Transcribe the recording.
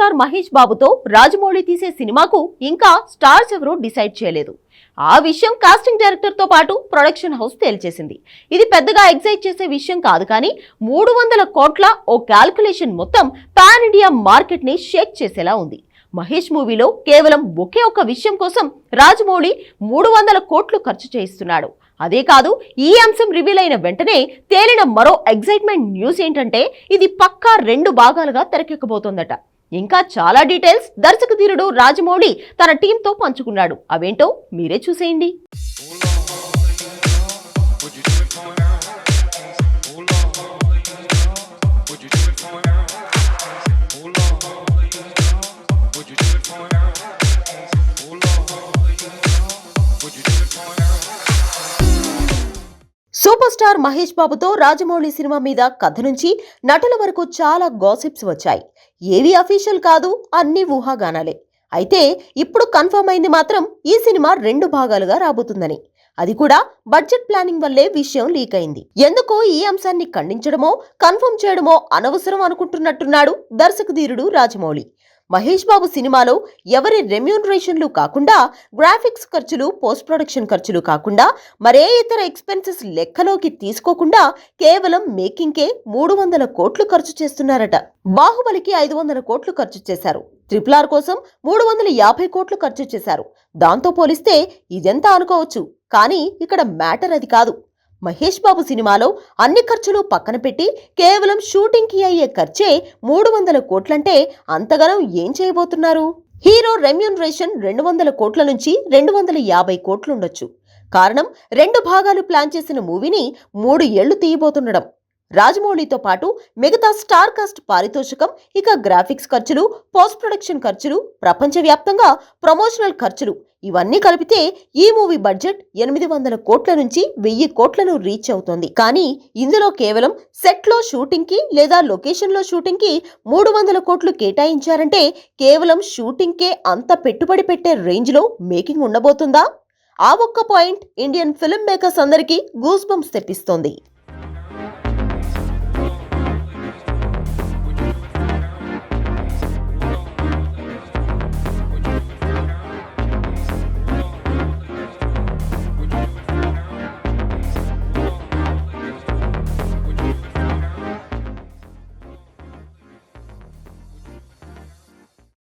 Star Mahesh బాబుతో రాజమౌళి తీసే సినిమాకు ఇంకా స్టార్స్ ఎవరూ డిసైడ్ చేయలేదు. ఆ విషయం కాస్టింగ్ డైరెక్టర్తో పాటు ప్రొడక్షన్ హౌస్ తేల్చేసింది. ఇది పెద్దగా ఎగ్జైట్ చేసే విషయం కాదు కానీ మూడు వందల కోట్ల ఓ క్యాల్కులేషన్ మొత్తం పాన్ ఇండియా మార్కెట్ని షేక్ చేసేలా ఉంది. మహేష్ మూవీలో కేవలం ఒకే ఒక్క విషయం కోసం రాజమౌళి మూడు వందల కోట్లు ఖర్చు చేయిస్తున్నాడు. అదే కాదు ఈ అంశం రివీల్ అయిన వెంటనే తేలిన మరో ఎగ్జైట్మెంట్ న్యూస్ ఏంటంటే ఇది పక్కా రెండు భాగాలుగా తెరకెక్కబోతోందట. ఇంకా చాలా డీటెయిల్స్ దర్శకధీరుడు రాజమౌళి తన టీంతో పంచుకున్నాడు. అవేంటో మీరే చూసేయండి. Would you do it for now? Super star Mahesh బాబుతో రాజమౌళి సినిమా మీద కథ నుంచి నటుల వరకు చాలా గాసిప్స్ వచ్చాయి. ఏవి అఫీషియల్ కాదు అన్ని ఊహాగానాలే. అయితే ఇప్పుడు కన్ఫర్మ్ అయింది మాత్రం ఈ సినిమా రెండు భాగాలుగా రాబోతుందని. అది కూడా బడ్జెట్ ప్లానింగ్ వల్లే విషయం లీక్ అయింది. ఎందుకో ఈ అంశాన్ని ఖండించడమో కన్ఫర్మ్ చేయడమో అనవసరం అనుకుంటున్నట్టున్నాడు దర్శకధీరుడు రాజమౌళి. మహేష్ బాబు సినిమాలో ఎవరి రెమ్యూనరేషన్లు కాకుండా గ్రాఫిక్స్ ఖర్చులు పోస్ట్ ప్రొడక్షన్ ఖర్చులు కాకుండా మరే ఇతర ఎక్స్పెన్సెస్ లెక్కలోకి తీసుకోకుండా కేవలం మేకింగ్కే మూడు వందల కోట్లు ఖర్చు చేస్తున్నారట. బాహుబలికి ఐదు వందల కోట్లు ఖర్చు చేశారు. ట్రిపుల్ ఆర్ కోసం మూడు వందల యాభై కోట్లు ఖర్చు చేశారు. దాంతో పోలిస్తే ఇదెంత అనుకోవచ్చు? కానీ ఇక్కడ మ్యాటర్ అది కాదు. మహేష్ బాబు సినిమాలో అన్ని ఖర్చులు పక్కన పెట్టి కేవలం షూటింగ్కి అయ్యే ఖర్చే మూడు వందల కోట్లంటే అంతగానం ఏం చేయబోతున్నారు? హీరో రెమ్యూనరేషన్ రెండు వందల కోట్ల నుంచి రెండు వందల యాభై కోట్లుండొచ్చు. కారణం రెండు భాగాలు ప్లాన్ చేసిన మూవీని మూడు ఏళ్ళు తీయబోతుండడం. రాజమౌళితో పాటు మిగతా స్టార్ కాస్ట్ పారితోషికం ఇక గ్రాఫిక్స్ ఖర్చులు పోస్ట్ ప్రొడక్షన్ ఖర్చులు ప్రపంచవ్యాప్తంగా ప్రమోషనల్ ఖర్చులు ఇవన్నీ కలిపితే ఈ మూవీ బడ్జెట్ ఎనిమిది వందల కోట్ల నుంచి వెయ్యి కోట్లను రీచ్ అవుతోంది. కానీ ఇందులో కేవలం సెట్లో షూటింగ్కి లేదా లొకేషన్లో షూటింగ్కి మూడు వందల కోట్లు కేటాయించారంటే కేవలం షూటింగ్కే అంత పెట్టుబడి పెట్టే రేంజ్లో మేకింగ్ ఉండబోతుందా? ఆ ఒక్క పాయింట్ ఇండియన్ ఫిల్మ్ మేకర్స్ అందరికీ గూస్ బంప్స్ తెప్పిస్తోంది.